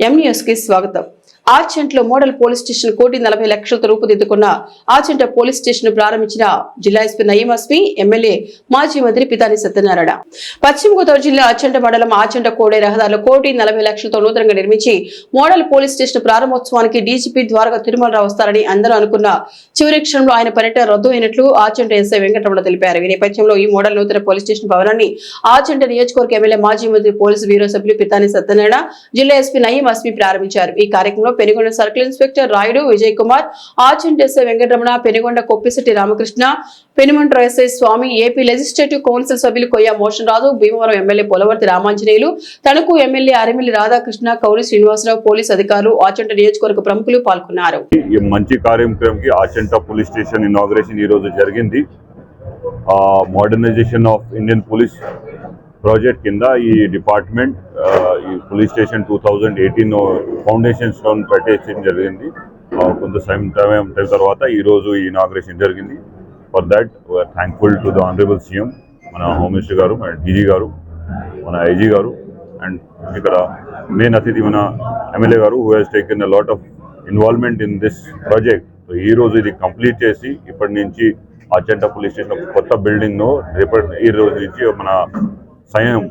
ఎంన్యూస్కి స్వాగతం. ఆర్చెంట్లో model police station కోటి నలభై లక్షలతో రూపుదిద్దుకున్న ఆర్చెంట పోలీస్ స్టేషన్ ప్రారంభించిన జిల్లా ఎస్పీ నయీం అస్మి ఎమ్మెల్యే మాజీ మంత్రి పితాని సత్యనారాయణ. పశ్చిమ గోదావరి జిల్లా ఆర్చెంట మండలం ఆచంట కోడే రహదారులు కోటి నలభై లక్షలతో నూతనంగా నిర్మించి మోడల్ పోలీస్ స్టేషన్ ప్రారంభోత్సవానికి డీజీపీ ద్వారకా తిరుమలరావు వస్తారని అందరూ అనుకున్న చివరి క్షణంలో ఆయన పర్యటన రద్దు అయినట్లు ఆచెంట ఎస్ఐ వెంకటరమణ తెలిపారు. ఈ నేపథ్యంలో ఈ మోడల్ నూతన పోలీస్ స్టేషన్ భవనాన్ని ఆచంట నియోజకవర్గ ఎమ్మెల్యే మాజీ మంత్రి పోలీసు బ్యూరో సభ్యులు పితాని సత్యనారాయణ జిల్లా ఎస్పీ నయీం అస్మి ప్రారంభించారు. ఈ కార్యక్రమంలో Penugonda circle inspector Rayudu Vijay Kumar ఆర్చెంట్ SI Venkataramana Penugonda Koppisetti Ramakrishna Penumantra SI Swamy AP legislative council సభ్యులు Koyya Moshen Raju Bhimavaram MLA Pulaparthi Ramanjaneyulu Tanuku MLA Arimilli Radhakrishna Kowri Srinivasarao police అధికారులు ఆచంట నియోజకవర్గ ప్రముఖులు పాల్గొన్నారు. మంచి కార్యక్రమంకి ఆచంట పోలీస్ స్టేషన్ ఇనాగ్రేషన్ ఈ రోజు జరిగింది. Modernisation of Indian police project కింద ఈ department police station two thousand eighteen foundation stone పెట్టేయడం జరిగింది. కొంత సమయం టైం తర్వాత ఈరోజు ఈ ఇనాగ్రేషన్ జరిగింది. For that thankful to the honourable CM మన హోమ్ మినిస్టర్ గారు మన డీజీ గారు మన ఐజీ గారు అండ్ ఇక్కడ మెయిన్ అతిథి మన ఎమ్మెల్యే గారు who has taken a lot of involvement in this project so ఈ రోజు ఇది కంప్లీట్ చేసి ఇప్పటి నుంచి అచంట పోలీస్ స్టేషన్ కొత్త బిల్డింగ్ను రేపటి ఈ రోజు నుంచి మన సైన్యం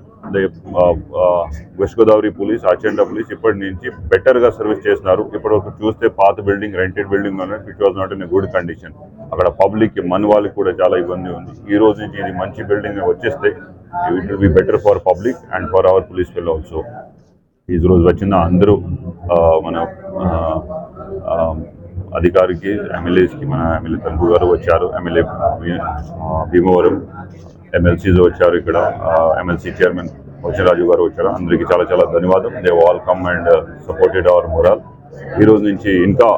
west Godavari police Achanta police ఇప్పటి నుంచి బెటర్గా సర్వీస్ చేస్తున్నారు. ఇప్పుడు ఒక చూస్తే పాత building rented building it was not in good condition అక్కడ పబ్లిక్ మన వాళ్ళకి కూడా చాలా ఇబ్బంది ఉంది. ఈ రోజు నుంచి ఇది మంచి బిల్డింగ్ వచ్చేస్తే it will be better for public and for our police పిల్ల ఆల్సో ఈ రోజు వచ్చిన అందరూ మన అధికారికి ఎమ్మెల్యేస్కి మన ఎమ్మెల్యే తంబు గారు వచ్చారు. ఎమ్మెల్యే భీమవరం. ఎమ్మెల్సీస్ వచ్చారు ఇక్కడ. ఎమ్మెల్సీ చైర్మన్ రాజు గారు వచ్చారు. అందరికీ చాలా చాలా ధన్యవాదం. They all come and supported our morale ఈ రోజు నుంచి ఇంకా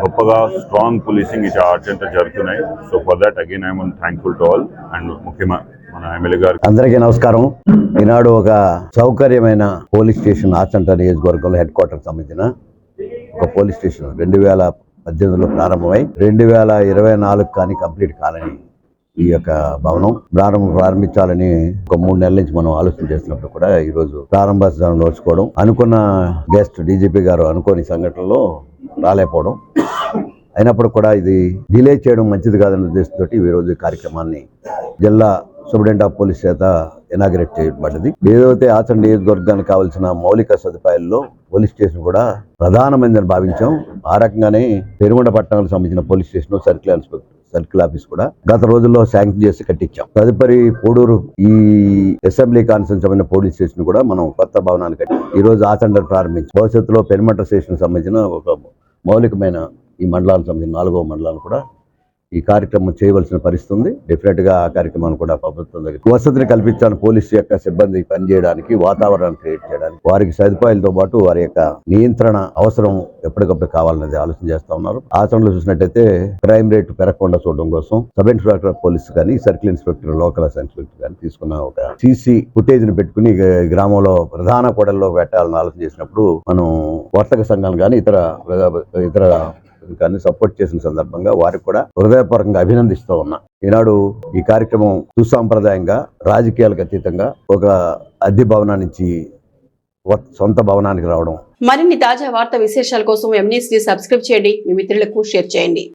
గొప్పగా స్ట్రాంగ్ పోలీసింగ్ ఇట్లా అర్జెంట్ జరుగుతున్నాయి. So for that again I'm thankful to all and ముఖ్యమైన మన ఎమ్మెల్యే గారు. అందరికీ నమస్కారం. ఈనాడు ఒక సౌకర్యమైన పోలీస్ స్టేషన్ ఆచంట నియోజకవర్గంలో హెడ్ క్వార్టర్ సంబంధించిన ఒక పోలీస్ స్టేషన్. రెండు వేల పద్దెనిమిదిలో ప్రారంభమై రెండు వేల ఇరవై నాలుగు కానీ కంప్లీట్ కాలని ఈ యొక్క భవనం ప్రారంభం ప్రారంభించాలని ఒక మూడు నెలల నుంచి మనం ఆలోచన చేసినప్పుడు కూడా ఈ రోజు ప్రారంభోత్సవం నోచుకోవడం అనుకున్న గెస్ట్ డీజీపీ గారు అనుకోని సంఘటనలో రాలేకపోవడం. అయినప్పుడు కూడా ఇది డిలే చేయడం మంచిది కాదనే ఉద్దేశంతో ఈ రోజు కార్యక్రమాన్ని జిల్లా సూపరింటెండెంట్ ఆఫ్ పోలీస్ చేత ఇనాగ్రేట్ చేయబడ్డది. ఏదైతే ఆచరణ నియోజకవర్గానికి కావాల్సిన మౌలిక సదుపాయాల్లో పోలీస్ స్టేషన్ కూడా ప్రధానమైందని భావించాం. ఆ రకంగానే పెరుగొండ పట్టణానికి సంబంధించిన police station circle inspector circle office కూడా గత రోజుల్లో శాంక్షన్ చేసి కట్టించాం. తదుపరి పోడూరు ఈ అసెంబ్లీ కాన్ఫరెన్స్ సంబంధించిన పోలీస్ స్టేషన్ కూడా మనం కొత్త భవనాన్ని కట్టి. ఈ రోజు ఆచండ ప్రారంభించాం. భవిష్యత్తులో పెనుమట్ర స్టేషన్ సంబంధించిన ఒక మౌలికమైన ఈ మండలానికి సంబంధించిన నాలుగో మండలాలు కూడా ఈ కార్యక్రమం చేయవలసిన పరిస్థితి ఉంది డెఫినెట్గా ఆ కార్యక్రమాన్ని కూడా ప్రభుత్వం దగ్గర వసతిని కల్పించాలని పోలీసు యొక్క సిబ్బంది పనిచేయడానికి వాతావరణాన్ని క్రియేట్ చేయడానికి వారికి సదుపాయాలతో పాటు వారి యొక్క నియంత్రణ అవసరం ఎప్పటికప్పుడు కావాలనేది ఆలోచన చేస్తా ఉన్నారు. ఆచరణలో చూసినట్టయితే క్రైమ్ రేట్ పెరగకుండా చూడడం కోసం సబ్ ఇన్స్పెక్టర్ పోలీస్ కానీ సర్కిల్ ఇన్స్పెక్టర్ లోకల్ ఇన్స్పెక్టర్ కానీ తీసుకున్న ఒక సీసీ ఫుటేజ్ని పెట్టుకుని గ్రామంలో ప్రధాన కూడల్లో పెట్టాలని ఆలోచన చేసినప్పుడు మనం వర్తక సంఘాలు కానీ ఇతర ఇతర కానీ సపోర్ట్ చేసిన సందర్భంగా వారికి కూడా హృదయపూర్వకంగా అభినందిస్తూ ఉన్నా. ఈనాడు ఈ కార్యక్రమం సుసాంప్రదాయంగా రాజకీయాలకు అతీతంగా ఒక అద్దె భవనానికి నుంచి సొంత భవనానికి రావడం. మరిన్ని తాజా వార్త విశేషాల కోసం ఎం సబ్స్క్రైబ్ చేయండి. మీ మిత్రులకు షేర్ చేయండి.